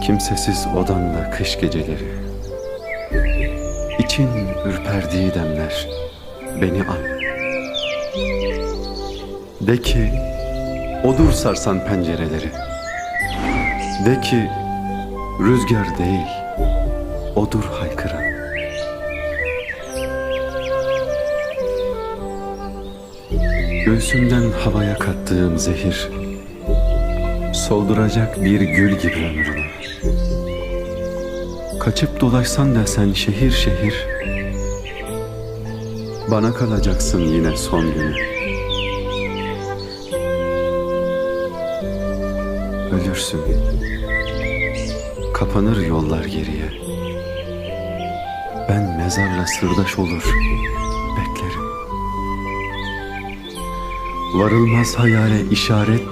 Kimsesiz odanda kış geceleri. İçin ürperdiği demler Beni an. De ki Odur sarsan pencereleri. De ki Rüzgar değil Odur haykıran. Göğsümden havaya kattığım zehir Solduracak bir gül gibi ömrümü Kaçıp dolaşsan da sen şehir şehir Bana kalacaksın yine son günü. Ölürsün. Kapanır yollar geriye. Ben mezarla sırdaş olur Beklerim. Varılmaz hayale işaret diye